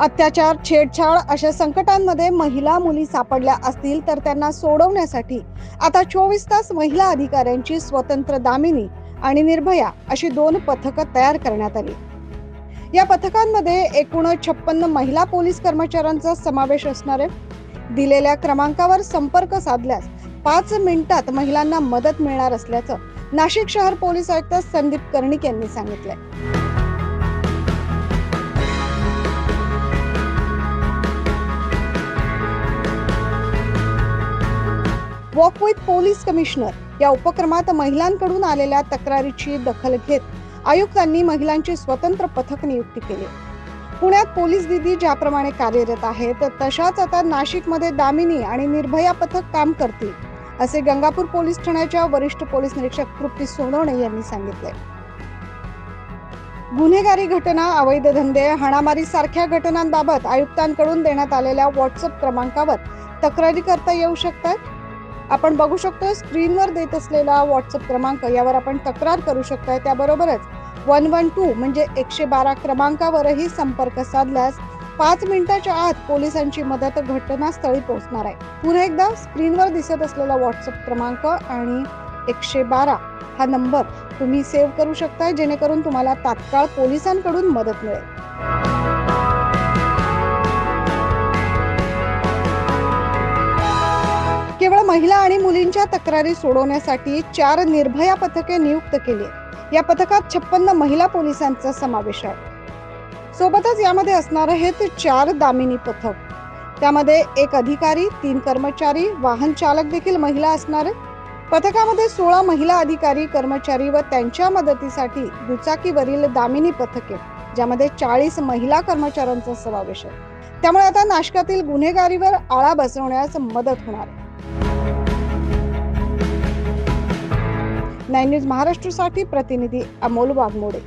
अत्याचार छेडछाड अशा संकटांमध्ये महिला मुली सापडल्या असतील तर त्यांना सोडवण्यासाठी आता चोवीस तास महिला अधिकाऱ्यांची स्वतंत्र दामिनी आणि निर्भया अशी दोन पथकं तयार करण्यात आली. या पथकांमध्ये एकूण छप्पन्न महिला पोलीस कर्मचाऱ्यांचा समावेश असणार आहे दिलेल्या क्रमांकावर संपर्क साधल्यास पाच मिनिटात महिलांना मदत मिळणार असल्याचं नाशिक शहर पोलीस आयुक्त संदीप कर्णिक यांनी सांगितलंय. वॉक विथ पोलीस कमिशनर या उपक्रमात महिलांकडून आलेल्या तक्रारीची दखल घेत आयुक्तांनी महिलांची स्वतंत्र पथक नियुक्ती केली. पुण्यात पोलीस दिदी ज्याप्रमाणे कार्यरत आहेत तशाच आता नाशिकमध्ये दामिनी आणि निर्भया पथक काम करतील असे गंगापूर पोलीस ठाण्याच्या वरिष्ठ पोलीस निरीक्षक तृप्ती सोनवणे यांनी सांगितले. गुन्हेगारी घटना अवैध धंदे हाणामारी सारख्या घटनांबाबत आयुक्तांकडून देण्यात आलेल्या व्हॉट्सअप क्रमांकावर तक्रारी करता येऊ शकतात? आपण बघू शकतो स्क्रीनवर देत असलेला व्हॉट्सअप क्रमांक यावर आपण तक्रार करू शकताय त्याबरोबरच वन वन टू म्हणजे एकशे बारा क्रमांकावरही संपर्क साधल्यास पाच मिनिटाच्या आत पोलिसांची मदत घटनास्थळी पोहोचणार आहे. पुन्हा एकदा स्क्रीनवर दिसत असलेला व्हॉट्सअप क्रमांक आणि एकशे बारा हा नंबर तुम्ही सेव्ह करू शकता जेणेकरून तुम्हाला तात्काळ पोलिसांकडून मदत मिळेल. महिला आणि मुलींच्या तक्रारी सोडवण्यासाठी चार निर्भया पथके नियुक्त केली. या पथकात छप्पन्न महिला पोलिसांचा समावेश आहे. सोबतच यामध्ये असणार आहेत चार दामिनी पथक. त्यामध्ये एक अधिकारी तीन कर्मचारी वाहन चालक देखील महिला असणार. आहेत पथकामध्ये सोळा महिला अधिकारी कर्मचारी व त्यांच्या मदतीसाठी दुचाकीवरील दामिनी पथके ज्यामध्ये चाळीस महिला कर्मचाऱ्यांचा समावेश आहे. त्यामुळे आता नाशकातील गुन्हेगारीवर आळा बसवण्यास मदत होणार आहे. नाईन न्यूज महाराष्ट्रसाठी प्रतिनिधी अमोल वाघमोडे.